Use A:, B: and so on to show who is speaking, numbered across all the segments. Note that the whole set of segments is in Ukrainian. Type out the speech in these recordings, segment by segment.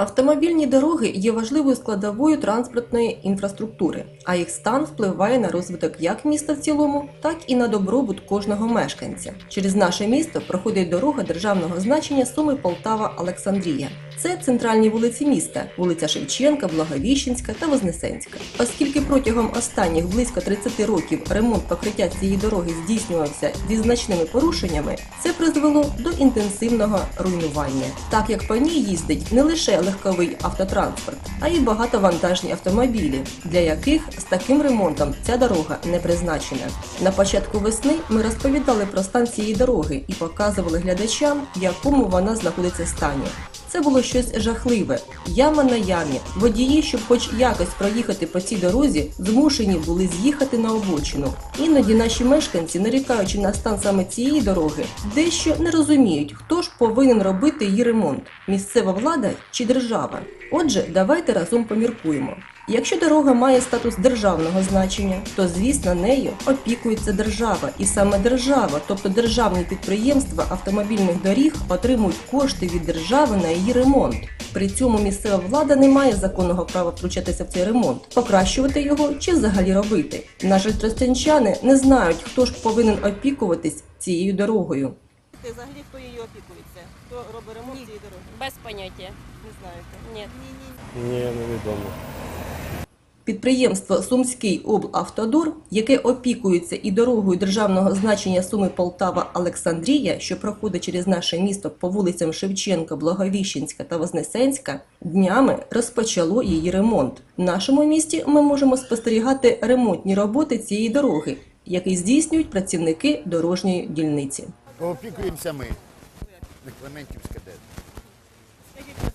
A: Автомобільні дороги є важливою складовою транспортної інфраструктури, а їх стан впливає на розвиток як міста в цілому, так і на добробут кожного мешканця. Через наше місто проходить дорога державного значення Суми Полтава Олександрія. Це центральні вулиці міста: вулиця Шевченка, Благовіщенська та Вознесенська. Оскільки протягом останніх близько 30 років ремонт покриття цієї дороги здійснювався зі значними порушеннями, це призвело до інтенсивного руйнування, так як по ній їздить не лише легковий автотранспорт, а й багатовантажні автомобілі, для яких з таким ремонтом ця дорога не призначена. На початку весни ми розповідали про стан цієї дороги і показували глядачам, в якому вона знаходиться стані. Це було щось жахливе. Яма на ямі. Водії, щоб хоч якось проїхати по цій дорозі, змушені були з'їхати на обочину. Іноді наші мешканці, нарікаючи на стан саме цієї дороги, дещо не розуміють, хто ж повинен робити її ремонт місцева влада чи держава. Отже, давайте разом поміркуємо. Якщо дорога має статус державного значення, то звісно нею опікується держава, і саме держава, тобто державні підприємства автомобільних доріг, отримують кошти від держави на її ремонт. При цьому місцева влада не має законного права втручатися в цей ремонт, покращувати його чи взагалі робити. На жаль, тростянчани не знають, хто ж повинен опікуватись цією дорогою.
B: Ти взагалі хто її опікується? Хто робить ремонт цієї дороги?
C: Без поняття.
B: Не знаєте.
C: Ні.
D: Ні, невідомо.
A: Підприємство Сумський облавтодор, яке опікується і дорогою державного значення Суми Полтава Олександрія, що проходить через наше місто по вулицям Шевченка, Благовіщенська та Вознесенська, днями розпочало її ремонт. В нашому місті ми можемо спостерігати ремонтні роботи цієї дороги, які здійснюють працівники дорожньої дільниці.
E: Опікуємося ми. Клементівська де.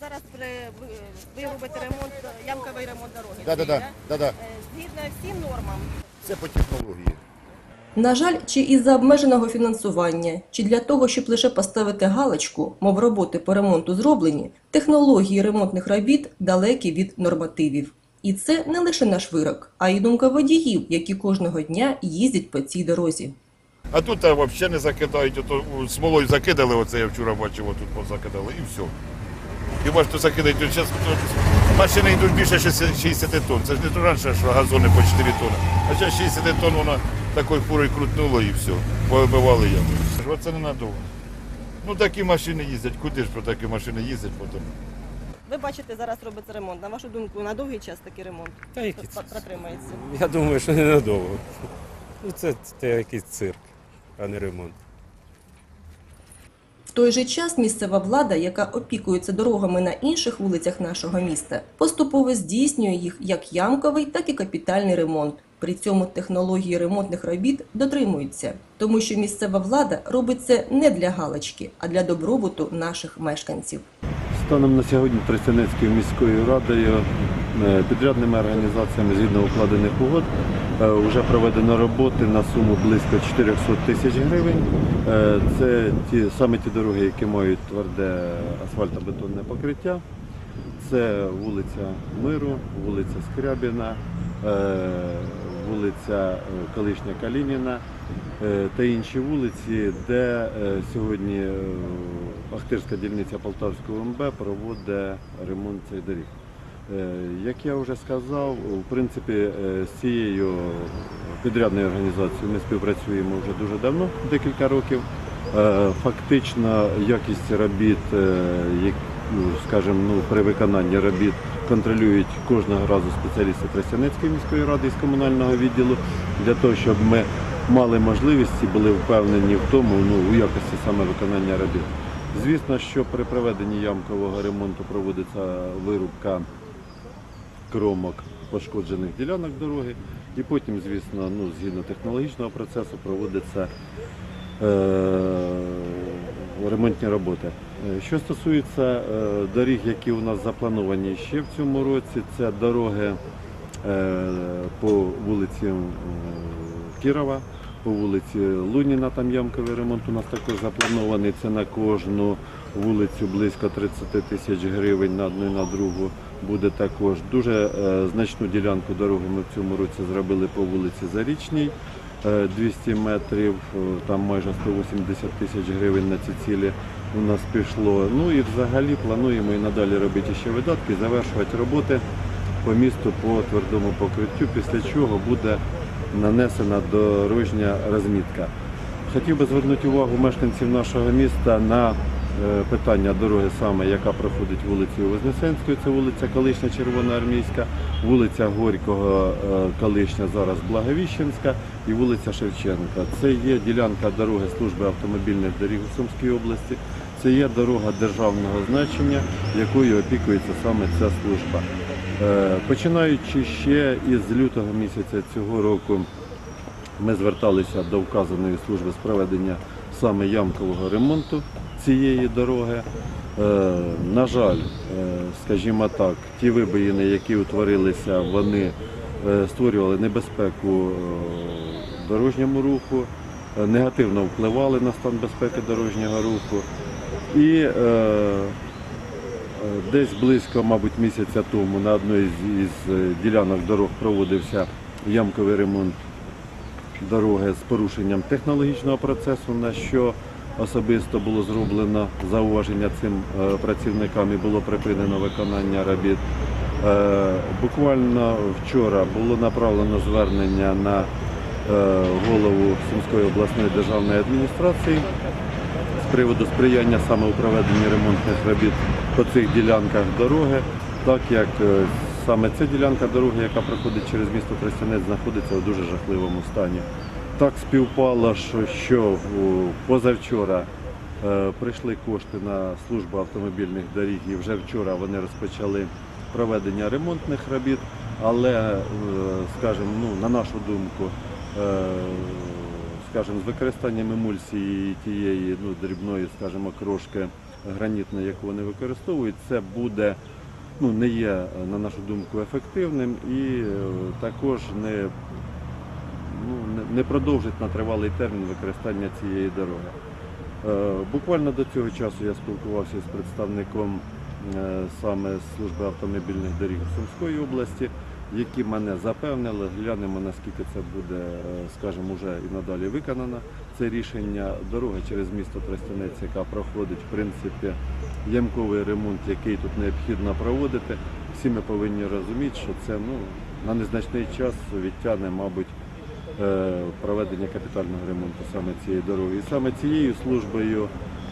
B: Зараз при, ви, робите ремонт, ямковий ремонт дороги.
E: Да, да, да, да, да.
B: Згідно всім нормам.
E: Це по технології.
A: На жаль, чи із-за обмеженого фінансування, чи для того, щоб лише поставити галочку, мов роботи по ремонту зроблені, технології ремонтних робіт далекі від нормативів. І це не лише наш вирок, а й думка водіїв, які кожного дня їздять по цій дорозі.
F: А тут взагалі не закидають, ото смолою закидали, оце я вчора бачив, отут позакидали і все. Хіба ж то закидають, тут зараз машини йдуть більше 60 60 тонн. Це ж не то раніше, що газони по 4 тонни. А зараз 60 тонн воно такою фурою крутнуло і все. Повибивали яму. Оце не надовго. Ну такі машини їздять, куди ж про такі машини їздять потім?
B: Ви бачите, зараз робиться ремонт. На вашу думку, на довгий час такий ремонт
D: Та який це?
B: Протримається?
D: Я думаю, що ненадовго. Ну, це, це якийсь цирк, а не ремонт.
A: Той же час місцева влада, яка опікується дорогами на інших вулицях нашого міста, поступово здійснює їх як ямковий, так і капітальний ремонт. При цьому технології ремонтних робіт дотримуються, тому що місцева влада робить це не для галочки, а для добробуту наших мешканців.
G: Станом на сьогодні Тростянецькою міською радою підрядними організаціями згідно укладених угод вже проведено роботи на суму близько 400 тисяч гривень. Е, Це ті саме ті дороги, які мають тверде асфальтобетонне покриття. Це вулиця Миру, вулиця Скрябіна, е, вулиця е, колишня Калініна е, та інші вулиці, де е, сьогодні е, Ахтирська дільниця Полтавського МБ проводить ремонт цих доріг. Е, Як я вже сказав, в принципі, е, з цією підрядною організацією ми співпрацюємо вже дуже давно, декілька років. Е, Фактично якість робіт, ну, скажімо, ну, при виконанні робіт контролюють кожного разу спеціалісти Тростянецької міської ради з комунального відділу для того, щоб ми мали можливість і були впевнені в тому, ну, у якості саме виконання робіт. Звісно, що при проведенні ямкового ремонту проводиться вирубка кромок пошкоджених ділянок дороги, і потім, звісно, ну, згідно технологічного процесу проводиться е, ремонтні роботи. Е, Що стосується е, доріг, які у нас заплановані ще в цьому році, це дороги е, по вулиці Кірова, по вулиці Луніна, там ямковий ремонт у нас також запланований. Це на кожну вулицю близько 30 тисяч гривень на одну і на другу буде також. Дуже е, значну ділянку дороги ми в цьому році зробили по вулиці Зарічній. е, 200 метрів, е, там майже 180 тисяч гривень на ці цілі у нас пішло. Ну і взагалі плануємо і надалі робити ще видатки, завершувати роботи по місту по твердому покриттю, після чого буде нанесена дорожня розмітка. Хотів би звернути увагу мешканців нашого міста на е, питання дороги саме, яка проходить вулицею Вознесенською, це вулиця колишня Червоноармійська, вулиця Горького, е, колишня зараз Благовіщенська і вулиця Шевченка. Це є ділянка дороги служби автомобільних доріг у Сумській області. Це є дорога державного значення, якою опікується саме ця служба. Е, Починаючи ще із лютого місяця цього року, ми зверталися до вказаної служби з проведення саме ямкового ремонту цієї дороги. Е, на жаль, е, скажімо так, ті вибоїни, які утворилися, вони е, створювали небезпеку дорожньому руху, негативно впливали на стан безпеки дорожнього руху. І десь близько, мабуть, місяця тому на одній із, ділянок дорог проводився ямковий ремонт дороги з порушенням технологічного процесу, на що особисто було зроблено зауваження цим е, працівникам і було припинено виконання робіт. Е, Буквально вчора було направлено звернення на е, голову Сумської обласної державної адміністрації з приводу сприяння саме у проведенні ремонтних робіт по цих ділянках дороги, так як саме ця ділянка дороги, яка проходить через місто Тростянець, знаходиться у дуже жахливому стані. Так співпало, що, що позавчора е, прийшли кошти на службу автомобільних доріг і вже вчора вони розпочали проведення ремонтних робіт, але, е, скажімо, ну, на нашу думку, е, скажімо, з використанням емульсії тієї ну, дрібної, скажімо, крошки гранітної, яку вони використовують, це буде ну, не є, на нашу думку, ефективним і також не, не- продовжить на тривалий термін використання цієї дороги. Е, Буквально до цього часу я спілкувався з представником е, саме служби автомобільних доріг Сумської області, які мене запевнили, глянемо наскільки це буде, е, скажімо, вже і надалі виконано. Це рішення дороги через місто Тростянець, яка проходить в принципі ямковий ремонт, який тут необхідно проводити. Всі ми повинні розуміти, що це ну, на незначний час відтягне, мабуть, проведення капітального ремонту саме цієї дороги. І саме цією службою,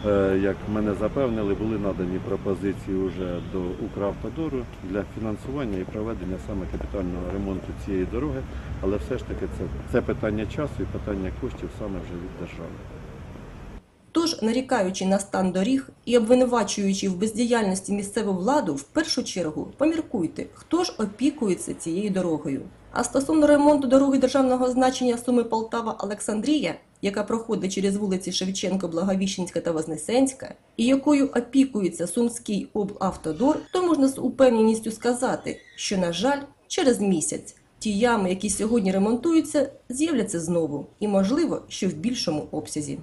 G: е, як мене запевнили, були надані пропозиції вже до Укравтодору для фінансування і проведення саме капітального ремонту цієї дороги. Але все ж таки це, це питання часу і питання коштів саме вже від держави.
A: Тож, нарікаючи на стан доріг і обвинувачуючи в бездіяльності місцеву владу, в першу чергу поміркуйте, хто ж опікується цією дорогою. А стосовно ремонту дороги державного значення Суми Полтава Олександрія, яка проходить через вулиці Шевченко, Благовіщенська та Вознесенська, і якою опікується Сумський облавтодор, то можна з упевненістю сказати, що, на жаль, через місяць ті ями, які сьогодні ремонтуються, з'являться знову, і можливо, що в більшому обсязі.